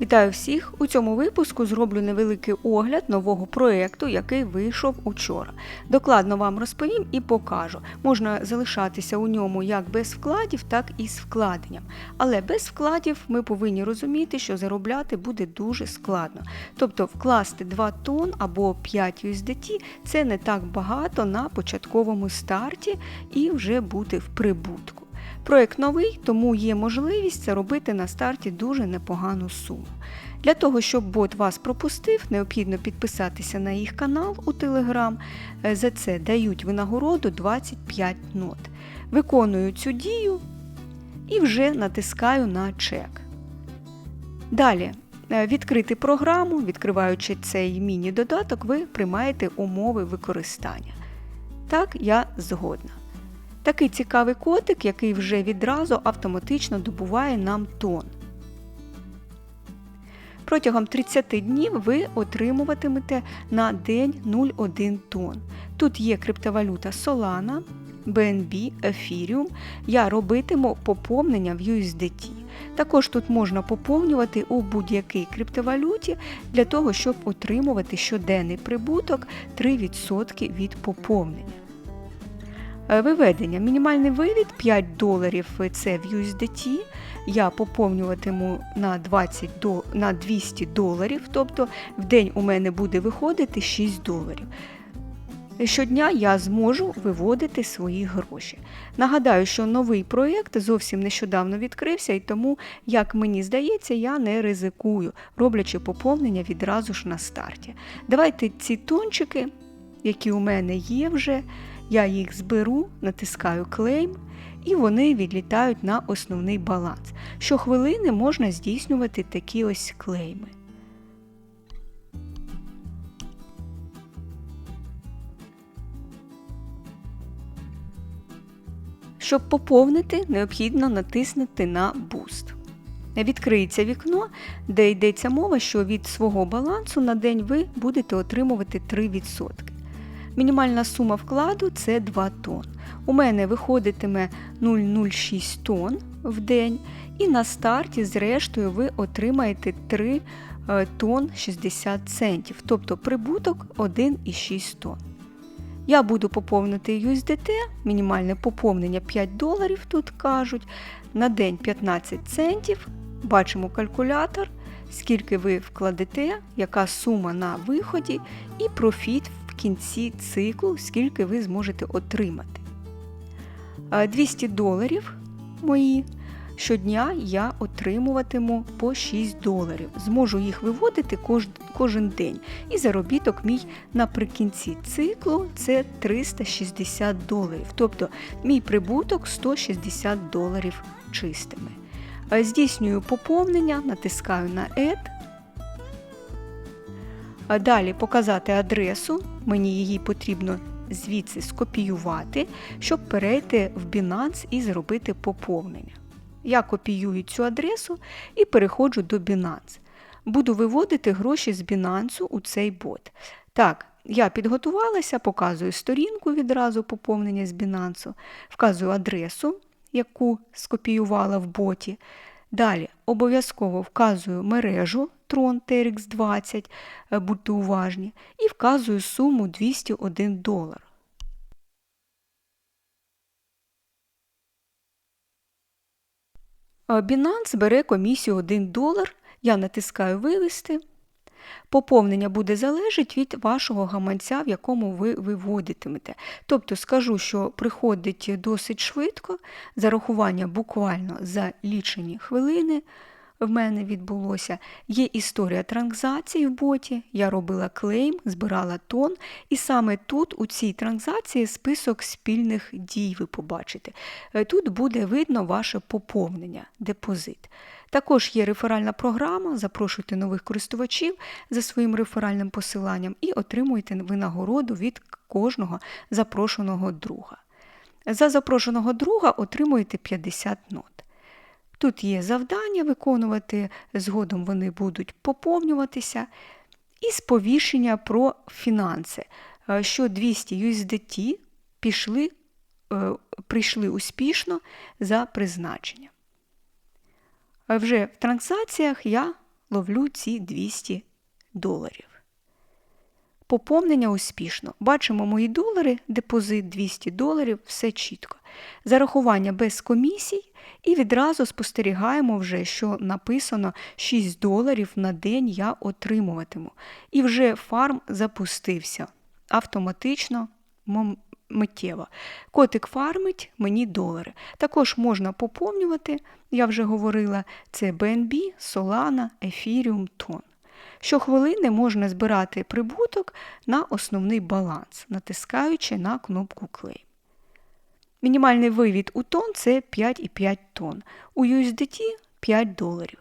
Вітаю всіх! У цьому випуску зроблю невеликий огляд нового проєкту, який вийшов учора. Докладно вам розповім і покажу. Можна залишатися у ньому як без вкладів, так і з вкладенням. Але без вкладів ми повинні розуміти, що заробляти буде дуже складно. Тобто вкласти 2 тонн або 5 USDT – це не так багато на початковому старті і вже бути в прибутку. Проєкт новий, тому є можливість це робити на старті дуже непогану суму. Для того, щоб бот вас пропустив, необхідно підписатися на їх канал у. Е, За це дають винагороду 25 нот. Виконую цю дію і вже натискаю на чек. Далі. е, Відкрити програму, відкриваючи цей міні-додаток, ви приймаєте умови використання. Так, я згодна. Такий цікавий котик, який вже відразу автоматично добуває нам тон. Протягом 30 днів ви отримуватимете на день 0,1 тонн. Тут є криптовалюта Solana, BNB, Ethereum. Я робитиму поповнення в USDT. Також тут можна поповнювати у будь-якій криптовалюті для того, щоб отримувати щоденний прибуток 3% від поповнення. Е, Виведення. Мінімальний вивід 5 доларів це в USDT. Я поповнюватиму на 20 до, на 200 доларів, тобто в день у мене буде виходити 6 доларів. Щодня я зможу виводити свої гроші. Нагадаю, що новий проєкт зовсім нещодавно відкрився, і тому, як мені здається, я не ризикую, роблячи поповнення відразу ж на старті. Давайте ці тончики, які у мене є вже, я їх зберу, натискаю клейм, і вони відлітають на основний баланс. Щохвилини можна здійснювати такі ось клейми. Щоб поповнити, необхідно натиснути на Boost. Відкриється вікно, де йдеться мова, що від свого балансу на день ви будете отримувати 3%. Мінімальна сума вкладу це 2 тонн. У мене виходитиме 0,06 тонн в день, і на старті, зрештою, ви отримаєте 3 е, тонн 60 центів, тобто прибуток 1,6 тонн. Я буду поповнити USDT, мінімальне поповнення 5 доларів тут кажуть, на день 15 центів. Бачимо калькулятор, скільки ви вкладете, яка сума на виході, і профіт кінці циклу, скільки ви зможете отримати. 200 доларів мої. Щодня я отримуватиму по 6 доларів. Зможу їх виводити кож, кожен день. І заробіток мій наприкінці циклу це 360 доларів. Тобто мій прибуток 160 доларів чистими. Здійснюю поповнення, натискаю на Add. Далі показати адресу. Мені її потрібно звідси скопіювати, щоб перейти в Binance і зробити поповнення. Я копіюю цю адресу і переходжу до Binance. Буду виводити гроші з Binance у цей бот. Так, я підготувалася, показую сторінку відразу поповнення з Binance, вказую адресу, яку скопіювала в боті. Далі обов'язково вказую мережу Tron TRX 20, будьте уважні, і вказую суму 201 долар. Binance бере комісію 1 долар, я натискаю Вивести. Поповнення буде залежати від вашого гаманця, в якому ви виводитимете. Тобто скажу, що приходить досить швидко, зарахування буквально за лічені хвилини в мене відбулося. Є історія транзакцій в боті, я робила клейм, збирала тон, і саме тут, у цій транзакції, список спільних дій ви побачите. Тут буде видно ваше поповнення, депозит. Також є реферальна програма, запрошуйте нових користувачів за своїм реферальним посиланням і отримуєте винагороду від кожного запрошеного друга. За запрошеного друга отримуєте 50 нот. Тут є завдання виконувати, згодом вони будуть поповнюватися, і сповіщення про фінанси, що 200 USDT пішли, прийшли успішно за призначенням. Вже в транзакціях я ловлю ці 200 доларів. Поповнення успішно. Бачимо мої долари, депозит 200 доларів, все чітко. Зарахування без комісій і відразу спостерігаємо вже, що написано 6 доларів на день я отримуватиму. І вже фарм запустився автоматично, миттєво. Котик фармить мені долари. Також можна поповнювати, я вже говорила, це BNB, Solana, Ethereum, Ton. Щохвилини можна збирати прибуток на основний баланс, натискаючи на кнопку клей. Мінімальний вивід у тон це 5,5 тонн, у USDT 5 доларів.